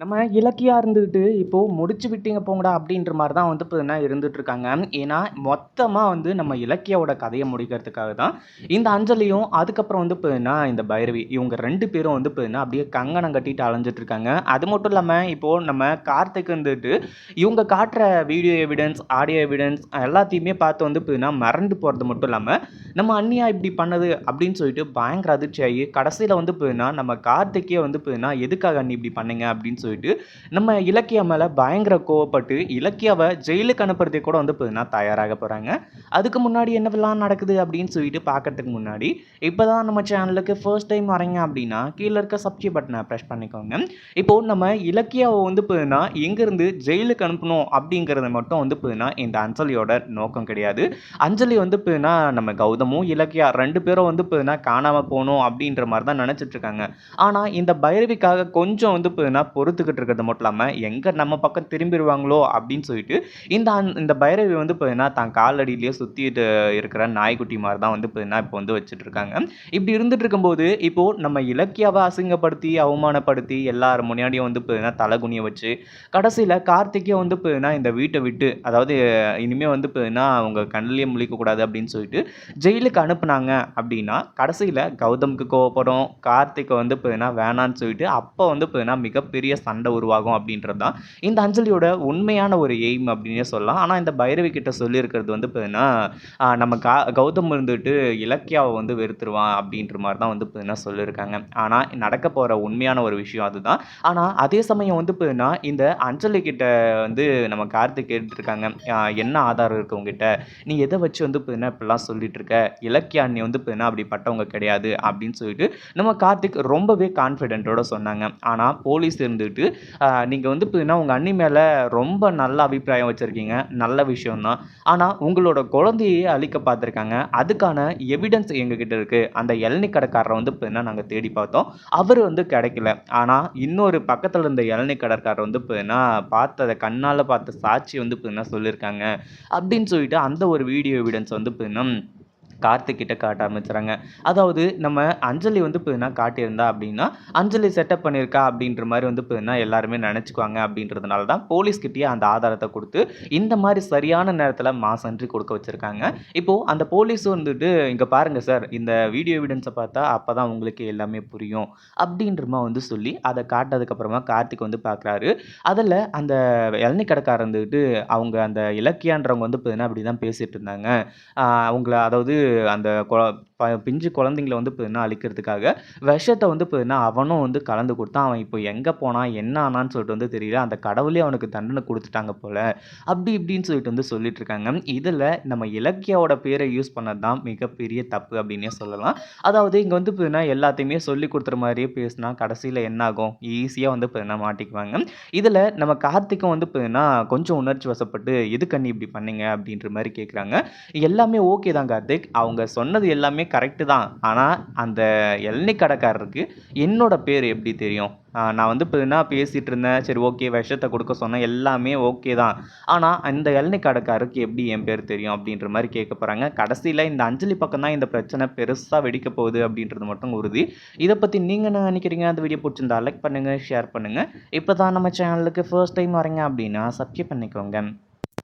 நம்ம இலக்கியாக இருந்துக்கிட்டு, இப்போது முடிச்சு விட்டீங்க போங்கடா அப்படின்ற மாதிரி தான் வந்து இப்போ என்ன இருந்துட்டுருக்காங்க. ஏன்னா, மொத்தமாக வந்து நம்ம இலக்கியாவோட கதையை முடிக்கிறதுக்காக தான் இந்த அஞ்சலியும், அதுக்கப்புறம் வந்து பார்த்தீங்கன்னா இந்த பைரவி. இவங்க ரெண்டு பேரும் வந்து பார்த்தீங்கன்னா அப்படியே கங்கணம் கட்டிட்டு அலைஞ்சிட்ருக்காங்க அது மட்டும் இல்லாமல் இப்போது நம்ம கார்த்திக் வந்துட்டு இவங்க காட்டுற வீடியோ எவிடன்ஸ், ஆடியோ எவிடன்ஸ் எல்லாத்தையுமே பார்த்து வந்து பார்த்தீங்கன்னா மறந்து போகிறது மட்டும் இல்லாமல் நம்ம அண்ணியா இப்படி பண்ணது அப்படின்னு சொல்லிட்டு பயங்கர அதிர்ச்சி ஆகி கடைசியில் வந்து பார்த்தீங்கன்னா நம்ம கார்த்திக்கே வந்து பார்த்தீங்கன்னா, எதுக்காக அண்ணி இப்படி பண்ணுங்க அப்படின்னு சொல்லிட்டு நம்ம இலக்கியா மேலே பயங்கர கோவப்பட்டு, இலக்கியாவை ஜெயிலுக்கு அனுப்புறதே கூட வந்து பார்த்தீங்கன்னா தயாராக போகிறாங்க அதுக்கு முன்னாடி என்னவெல்லாம் நடக்குது அப்படின்னு சொல்லிட்டு பார்க்கறதுக்கு முன்னாடி, இப்போ தான் நம்ம சேனலுக்கு ஃபர்ஸ்ட் டைம் வரீங்க அப்படின்னா, கீழே இருக்க சப்ஸ்கிரைப் பட்டனை ப்ரெஸ் பண்ணிக்கோங்க. இப்போ நம்ம இலக்கியாவை வந்து போதுன்னா எங்கேருந்து ஜெயிலுக்கு அனுப்பணும் அப்படிங்கிறது மட்டும் வந்து போதுன்னா இந்த அஞ்சலியோட நோக்கம் கிடையாது. அஞ்சலி வந்து போதுன்னா நம்ம கௌதமும், இலக்கியா ரெண்டு பேரும் வந்து இப்போதுனா காணாமல் போகணும் அப்படின்ற மாதிரி தான் நினச்சிட்ருக்காங்க ஆனால் இந்த பைரவிக்காக கொஞ்சம் வந்து இப்போதுனா பொறுத்துக்கிட்டு இருக்கிறது மட்டும் இல்லாமல் எங்கே நம்ம பக்கம் திரும்பிடுவாங்களோ அப்படின்னு சொல்லிட்டு, இந்த இந்த பைரவி வந்து பார்த்தீங்கன்னா, தான் காலடியிலேயே சுற்றிட்டு இருக்கிற நாய்க்குட்டி மாதிரி தான் வந்து பார்த்தீங்கன்னா, இப்போ வந்து வச்சுட்டுருக்காங்க. இப்படி இருந்துட்டு இருக்கும்போது, இப்போது நம்ம இலக்கியாவை அசிங்கப்படுத்தி, அவமானப்படுத்தி, எல்லார் முன்னாடியும் வந்து பார்த்தீங்கன்னா தலைகுனிய வச்சு, கடைசியில் கார்த்திக்கே வந்து பார்த்தீங்கன்னா இந்த வீட்டை விட்டு, அதாவது இனிமேல் வந்து பார்த்தீங்கன்னா அவங்க கண்ணிலேயே முழிக்கக்கூடாது அப்படின்னு சொல்லிட்டு, ஜெயிலுக்கு அனுப்புனாங்க அப்படின்னா, கடைசியில் கௌதமுக்கு கோவப்படும், கார்த்திக்க வந்து பார்த்தீங்கன்னா வேணான்னு சொல்லிட்டு, அப்போ வந்து பார்த்தீங்கன்னா மிகப்பெரிய சண்டை உருவாகும் அப்படின்றது தான் இந்த அஞ்சலியோட உண்மையான ஒரு எய்ம் அப்படின்னே சொல்லலாம். ஆனால் இந்த பைரவி கிட்ட சொல்லியிருக்கிறது வந்து பார்த்தீங்கன்னா, நம்ம கா கௌதம் இருந்துட்டு இலக்கியாவை வந்து வெறுத்துருவான் அப்படின்ற மாதிரி தான் வந்து பார்த்தீங்கன்னா சொல்லியிருக்காங்க. ஆனால் நடக்க போகிற உண்மையான ஒரு விஷயம் அதுதான். ஆனால் அதே சமயம் வந்து பார்த்தீங்கன்னா, இந்த அஞ்சலி கிட்ட வந்து நம்ம கார்த்திக் கேட்டுருக்காங்க. "என்ன ஆதாரம் இருக்கு உங்ககிட்ட நீ எதை வச்சு வந்து பார்த்தீங்கன்னா இப்படிலாம் சொல்லிட்டு இருக்க? இலக்கிய அண்ணி வந்து பார்த்தீங்கன்னா அப்படிப்பட்டவங்க கிடையாது." அப்படின்னு சொல்லிட்டு நம்ம கார்த்திக் ரொம்பவே கான்ஃபிடென்ட்டோட சொன்னாங்க. ஆனால் போலீஸ் இருந்துட்டு, நீங்கள் வந்து பார்த்தீங்கன்னா உங்கள் அண்ணி மேலே ரொம்ப நல்ல அபிப்பிராயம் வச்சுருக்கீங்க நல்ல விஷயம் தான். உங்களோட குழந்தையே அழிக்க பார்த்துருக்காங்க. அதுக்கான எவிடன்ஸ் எங்ககிட்ட இருக்குது அந்த இளநி கடைக்காரரை வந்து பார்த்தீங்கன்னா நாங்கள் தேடி பார்த்தோம். அவர் வந்து கிடைக்கல. ஆனால் இன்னொரு பக்கத்தில் இருந்த இளநி கடைக்காரர் வந்து பார்த்தீங்கன்னா, பார்த்ததை கண்ணால் பார்த்த சாட்சி வந்து பார்த்தீங்கன்னா சொல்லியிருக்காங்க." அப்படின்னு சொல்லிட்டு அந்த ஒரு வீடியோ எவிடன்ஸ் வந்து பார்த்தீங்கன்னா கார்த்திக்கிட்ட காட்ட ஆரம்பிச்சுறாங்க. அதாவது நம்ம அஞ்சலி வந்து பார்த்தீங்கன்னா காட்டியிருந்தா அப்படின்னா, அஞ்சலி செட்டப் பண்ணியிருக்கா அப்படின்ற மாதிரி வந்து பார்த்தீங்கன்னா எல்லாருமே நினச்சிக்குவாங்க அப்படின்றதுனால தான் போலீஸ்கிட்டயே அந்த ஆதாரத்தை கொடுத்து இந்த மாதிரி சரியான நேரத்தில் மாசன்றி கொடுக்க வச்சுருக்காங்க இப்போது அந்த போலீஸும் வந்துட்டு, இங்கே பாருங்கள் சார், இந்த வீடியோ எவிடன்ஸை பார்த்தா அப்போ தான் உங்களுக்கு எல்லாமே புரியும்." அப்படின்றமா வந்து சொல்லி, அதை காட்டதுக்கப்புறமா கார்த்திக் வந்து பார்க்குறாரு. அதில் அந்த இளநி கடைக்காரர் இருந்துட்டு, அவங்க அந்த இலக்கியான்றவங்க வந்து பார்த்தீங்கன்னா அப்படி தான் பேசிகிட்டு இருந்தாங்க. அவங்கள அதாவது அந்த கொ ப பிஞ்சு குழந்தைங்கள வந்து பார்த்தீங்கன்னா அழிக்கிறதுக்காக, விஷத்தை வந்து பார்த்தீங்கன்னா அவனும் வந்து கலந்து கொடுத்தான் அவன் இப்போ எங்கே போனான்? என்ன ஆனான்னு சொல்லிட்டு வந்து தெரியல. அந்த கடவுளே அவனுக்கு தண்டனை கொடுத்துட்டாங்க போல் அப்படி இப்படின்னு சொல்லிட்டு வந்து சொல்லிட்டுருக்காங்க. இதில் நம்ம இலக்கியாவோட பேரை யூஸ் பண்ணது தான் மிகப்பெரிய தப்பு அப்படின்னே சொல்லலாம். அதாவது இங்கே வந்து பார்த்தீங்கன்னா எல்லாத்தையுமே சொல்லிக் கொடுத்துற மாதிரியே பேசினா, கடைசியில் என்ன ஆகும்? வந்து பார்த்தீங்கன்னா மாட்டிக்குவாங்க. இதில் நம்ம கார்த்திக்கும் வந்து பார்த்தீங்கன்னா கொஞ்சம் உணர்ச்சி வசப்பட்டு, "எதுக்கு அண்ணி இப்படி பண்ணீங்க?" அப்படின்ற மாதிரி கேட்குறாங்க. எல்லாமே ஓகே தான் கார்த்திக். அவங்க சொன்னது எல்லாமே கரெக்ட்டு தான். ஆனால் அந்த இளநீ கடைக்காரருக்கு என்னோடய பேர் எப்படி தெரியும்? நான் வந்து இப்போ என்ன பேசிகிட்டு இருந்தேன். சரி ஓகே விஷத்தை கொடுக்க சொன்னேன். எல்லாமே ஓகே தான். ஆனால் அந்த இளநீ கடைக்காரருக்கு எப்படி என் பேர் தெரியும்? அப்படின்ற மாதிரி கேட்க போகிறாங்க கடைசியில் இந்த அஞ்சலி பக்கம் தான் இந்த பிரச்சனை பெருசாக வெடிக்க போகுது அப்படின்றது மட்டும் உறுதி. இதை பற்றி நீங்கள் என்ன நினைக்கிறீங்க அந்த வீடியோ பிடிச்சிருந்தா லைக் பண்ணுங்கள் ஷேர் பண்ணுங்கள் இப்போ தான் நம்ம சேனலுக்கு ஃபர்ஸ்ட் டைம் வரீங்க அப்படின்னா சப்ஸ்கிரைப் பண்ணிக்கோங்க.